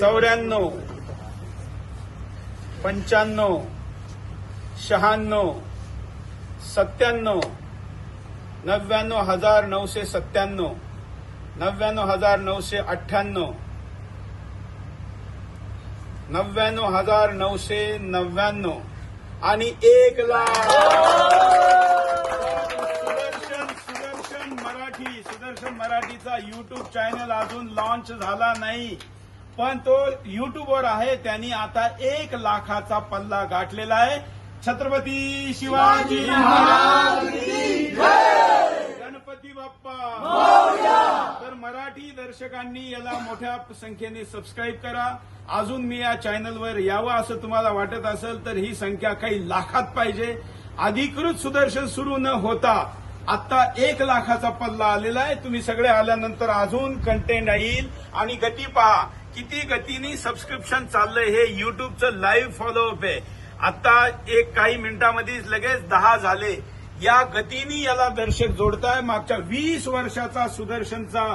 चौऱ्याण्णव पंच्याण्णव शहाण्णव सत्त्याण्णव नव्याण्णव हजार नऊशे सत्त्याण्णव नव्याण्णव हजार नऊशे अठ्ठ्याण्णव नव्याण्णव हजार नऊशे नव्याण्णव आणि एक लाख. सुदर्शन सुदर्शन मराठी सुदर्शन मराठीचा युट्यूब चॅनल अजून लॉन्च झाला नाही. पण तो युट्यूबवर आहे त्यांनी आता एक लाखाचा पल्ला गाठलेला आहे. छत्रपती शिवाजी महाराज गणपती बाप्पा! तर मराठी दर्शकांनी याला मोठ्या संख्येने सबस्क्राईब करा. अजून मी या चॅनलवर यावं असं तुम्हाला वाटत असेल तर ही संख्या काही लाखात पाहिजे. अधिकृत सुदर्शन सुरू न होता आता एक लाखाचा पल्ला आलेला आहे. तुम्ही सगळे आल्यानंतर अजून कंटेंट येईल. आणि गती पहा किती गतीने सबस्क्रिप्शन चाललंय हे युट्यूबचं लाईव्ह फॉलोअप आहे. आता एक काही मिनिटांमध्येच लगेच दहा झाले. या गतीने याला दर्शक जोडताय. मागच्या वीस वर्षाचा सुदर्शनचा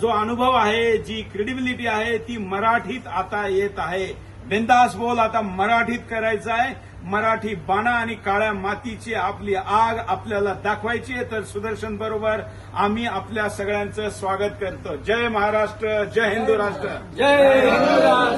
जो अनुभव आहे जी क्रेडिबिलिटी आहे ती मराठीत आता येत आहे. बिंदास बोल आता मराठीत करायचं आहे. मराठी बाणा आणि काळ्या मातीची आपली आग आपल्याला दाखवायची आहे. तर सुदर्शन बरोबर आम्ही आपल्या सगळ्यांचं स्वागत करतो. जय महाराष्ट्र जय हिंदू राष्ट्र. जय हिंदू राष्ट्र.